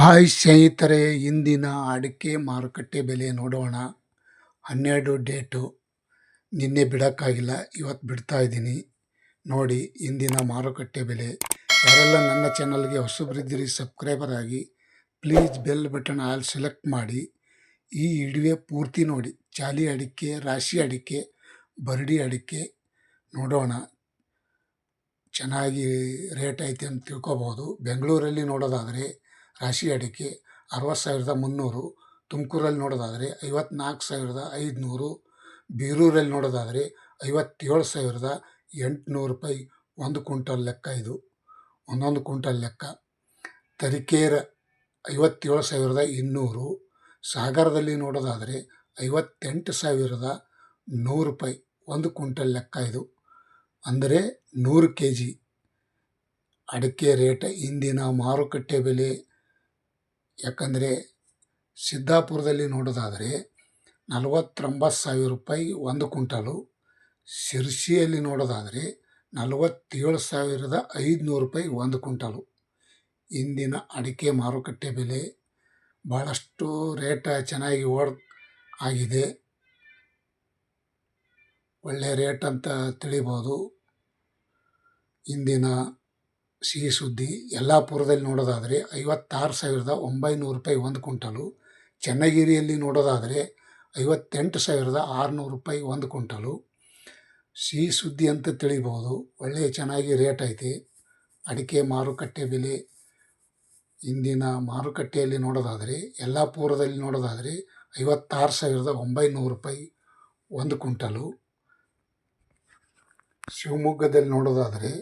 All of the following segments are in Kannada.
ಹಾಯ್ ಸ್ನೇಹಿತರೆ, ಇಂದಿನ ಅಡಿಕೆ ಮಾರುಕಟ್ಟೆ ಬೆಲೆ ನೋಡೋಣ. ಹನ್ನೆರಡು ಡೇಟು. ನಿನ್ನೆ ಬಿಡೋಕ್ಕಾಗಿಲ್ಲ, ಇವತ್ತು ಬಿಡ್ತಾ ಇದ್ದೀನಿ. ನೋಡಿ, ಇಂದಿನ ಮಾರುಕಟ್ಟೆ ಬೆಲೆ. ಯಾರೆಲ್ಲ ನನ್ನ ಚಾನಲ್ಗೆ ಹೊಸಬ್ರಿದ್ದೀರಿ, ಸಬ್ಸ್ಕ್ರೈಬರ್ ಆಗಿ, please bell button all select ಮಾಡಿ. ಈ ಇಡುವೆ ಪೂರ್ತಿ ನೋಡಿ. ಚಾಲಿ ಅಡಿಕೆ, ರಾಶಿ ಅಡಿಕೆ, ಬರಡಿ ಅಡಿಕೆ ನೋಡೋಣ. ಚೆನ್ನಾಗಿ ರೇಟ್ ಐತೆ ಅಂತ ತಿಳ್ಕೊಬೋದು. ಬೆಂಗಳೂರಲ್ಲಿ ನೋಡೋದಾದರೆ ರಾಶಿ ಅಡಿಕೆ ಅರವತ್ತು ಸಾವಿರದ ಮುನ್ನೂರು. ತುಮಕೂರಲ್ಲಿ ನೋಡೋದಾದರೆ ಐವತ್ನಾಲ್ಕು ಸಾವಿರದ ಐದುನೂರು. ಬೀರೂರಲ್ಲಿ ನೋಡೋದಾದರೆ ಐವತ್ತೇಳು ಸಾವಿರದ ಎಂಟುನೂರು ರೂಪಾಯಿ. ಒಂದು ಕ್ವಿಂಟಲ್ ಲೆಕ್ಕ ಇದು. ಒಂದೊಂದು ಕ್ವಿಂಟಲ್ ಲೆಕ್ಕ. ತರೀಕೆರೆ ಐವತ್ತೇಳು ಸಾವಿರದ ಇನ್ನೂರು. ಸಾಗರದಲ್ಲಿ ನೋಡೋದಾದರೆ ಐವತ್ತೆಂಟು ಸಾವಿರದ ನೂರು ರೂಪಾಯಿ. ಒಂದು ಕ್ವಿಂಟಲ್ ಲೆಕ್ಕ ಇದು. ಅಂದರೆ ನೂರು ಕೆ ಜಿ ಅಡಿಕೆ ರೇಟ್ ಇಂದಿನ ಮಾರುಕಟ್ಟೆ ಬೆಲೆ ಯಾಕಂದರೆ ಸಿದ್ದಾಪುರದಲ್ಲಿ ನೋಡೋದಾದರೆ ನಲವತ್ತೊಂಬತ್ತು ಸಾವಿರ ರೂಪಾಯಿ ಒಂದು ಕುಂಟಲು ಶಿರ್ಸಿಯಲ್ಲಿ ನೋಡೋದಾದರೆ ನಲವತ್ತೇಳು ಸಾವಿರದ ಐದುನೂರು ರೂಪಾಯಿ ಒಂದು ಕುಂಟಲು ಇಂದಿನ ಅಡಿಕೆ ಮಾರುಕಟ್ಟೆ ಬೆಲೆ ಭಾಳಷ್ಟು ರೇಟ ಚೆನ್ನಾಗಿ ಓಡ್ ಆಗಿದೆ. ಒಳ್ಳೆಯ ರೇಟ್ ಅಂತ ತಿಳಿಬೋದು. ಇಂದಿನ ಸಿಹಿ ಸುದ್ದಿ ಯಲ್ಲಾಪುರದಲ್ಲಿ ನೋಡೋದಾದರೆ ಐವತ್ತಾರು ಸಾವಿರದ ಒಂಬೈನೂರು ರೂಪಾಯಿ ಒಂದು ಕುಂಟಲು ಚನ್ನಗಿರಿಯಲ್ಲಿ ನೋಡೋದಾದರೆ ಐವತ್ತೆಂಟು ಸಾವಿರದ ಆರುನೂರು ರೂಪಾಯಿ ಒಂದು ಕುಂಟಲು ಸಿಹಿ ಸುದ್ದಿ ಅಂತ ತಿಳಿಬೋದು, ಒಳ್ಳೆಯ ಚೆನ್ನಾಗಿ ರೇಟ್ ಐತೆ. ಅಡಿಕೆ ಮಾರುಕಟ್ಟೆ ಬೆಲೆ, ಇಂದಿನ ಮಾರುಕಟ್ಟೆಯಲ್ಲಿ ನೋಡೋದಾದರೆ, ಯಲ್ಲಾಪುರದಲ್ಲಿ ನೋಡೋದಾದರೆ ಐವತ್ತಾರು ಸಾವಿರದ ಒಂಬೈನೂರು ರೂಪಾಯಿ ಒಂದು ಕುಂಟಲು ಶಿವಮೊಗ್ಗದಲ್ಲಿ ನೋಡೋದಾದರೆ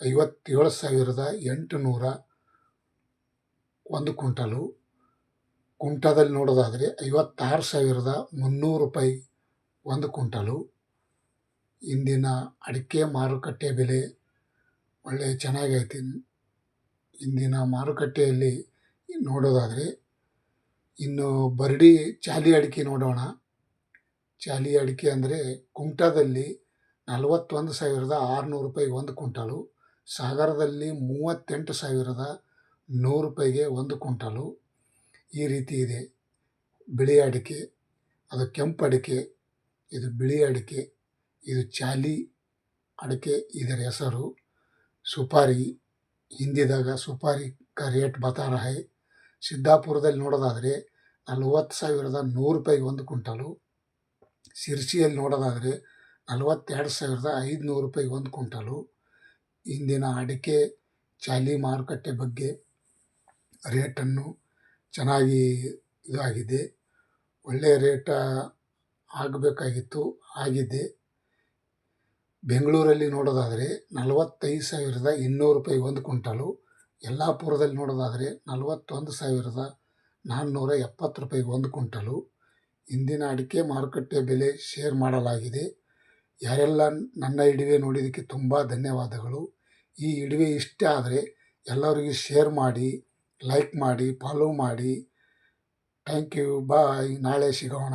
ಐವತ್ತೇಳು ಸಾವಿರದ ಎಂಟುನೂರ ಒಂದು ಕ್ವಿಂಟಲು. ಕುಂಟದಲ್ಲಿ ನೋಡೋದಾದರೆ ಐವತ್ತಾರು ಸಾವಿರದ ಮುನ್ನೂರು ರೂಪಾಯಿ ಒಂದು ಕ್ವಿಂಟಲು. ಇಂದಿನ ಅಡಿಕೆ ಮಾರುಕಟ್ಟೆ ಬೆಲೆ ಒಳ್ಳೆಯ ಚೆನ್ನಾಗೈತಿ. ಇಂದಿನ ಮಾರುಕಟ್ಟೆಯಲ್ಲಿ ನೋಡೋದಾದರೆ ಇನ್ನು ಬರಡಿ ಚಾಲಿ ಅಡಿಕೆ ನೋಡೋಣ. ಚಾಲಿ ಅಡಿಕೆ ಅಂದರೆ ಕುಂಟದಲ್ಲಿ ನಲವತ್ತೊಂದು ಸಾವಿರದ ಆರುನೂರು ರೂಪಾಯಿ ಒಂದು ಕ್ವಿಂಟಲು. ಸಾಗರದಲ್ಲಿ ಮೂವತ್ತೆಂಟು ಸಾವಿರದ ನೂರು ರೂಪಾಯಿಗೆ ಒಂದು ಕ್ವಿಂಟಲು ಈ ರೀತಿ ಇದೆ. ಬಿಳಿ ಅಡಿಕೆ, ಅದು ಕೆಂಪು ಅಡಿಕೆ, ಇದು ಬಿಳಿ ಅಡಿಕೆ, ಇದು ಚಾಲಿ ಅಡಿಕೆ ಇದರ ಹೆಸರು. ಸುಪಾರಿ, ಹಿಂದಿದಾಗ ಸುಪಾರಿ ಕ ರೇಟ್ ಬತಾ ರहा है ಸಿದ್ದಾಪುರದಲ್ಲಿ ನೋಡೋದಾದರೆ ನಲವತ್ತು ಸಾವಿರದ ನೂರು ರೂಪಾಯಿಗೆ ಒಂದು ಕ್ವಿಂಟಲು. ಶಿರ್ಸಿಯಲ್ಲಿ ನೋಡೋದಾದರೆ ನಲವತ್ತೆರಡು ಸಾವಿರದ ಐದುನೂರು ರೂಪಾಯಿಗೆ ಒಂದು ಕ್ವಿಂಟಲು. ಇಂದಿನ ಅಡಿಕೆ ಚಾಲಿ ಮಾರುಕಟ್ಟೆ ಬಗ್ಗೆ ರೇಟನ್ನು ಚೆನ್ನಾಗಿ ಇದಾಗಿದೆ. ಒಳ್ಳೆಯ ರೇಟ ಆಗಬೇಕಾಗಿತ್ತು, ಆಗಿದೆ. ಬೆಂಗಳೂರಲ್ಲಿ ನೋಡೋದಾದರೆ ನಲವತ್ತೈದು ಸಾವಿರದ ಇನ್ನೂರು ರೂಪಾಯಿ ಒಂದು ಕ್ವಿಂಟಲು. ಯಲ್ಲಾಪುರದಲ್ಲಿ ನೋಡೋದಾದರೆ ನಲವತ್ತೊಂದು ಸಾವಿರದ ನಾನ್ನೂರ ಎಪ್ಪತ್ತು ರೂಪಾಯಿಗೆ ಒಂದು ಕ್ವಿಂಟಲು. ಇಂದಿನ ಅಡಿಕೆ ಮಾರುಕಟ್ಟೆ ಬೆಲೆ ಶೇರ್ ಮಾಡಲಾಗಿದೆ. ಯಾರೆಲ್ಲ ನನ್ನ ಇಡುವೆ ನೋಡಿದ್ದಕ್ಕೆ ತುಂಬ ಧನ್ಯವಾದಗಳು. ಈ ಇಡುವೆ ಇಷ್ಟ ಆದರೆ ಎಲ್ಲರಿಗೂ ಶೇರ್ ಮಾಡಿ ಲೈಕ್ ಮಾಡಿ ಫಾಲೋ ಮಾಡಿ. ಥ್ಯಾಂಕ್ ಯು ಬಾಯ್ ನಾಳೆ ಸಿಗೋಣ.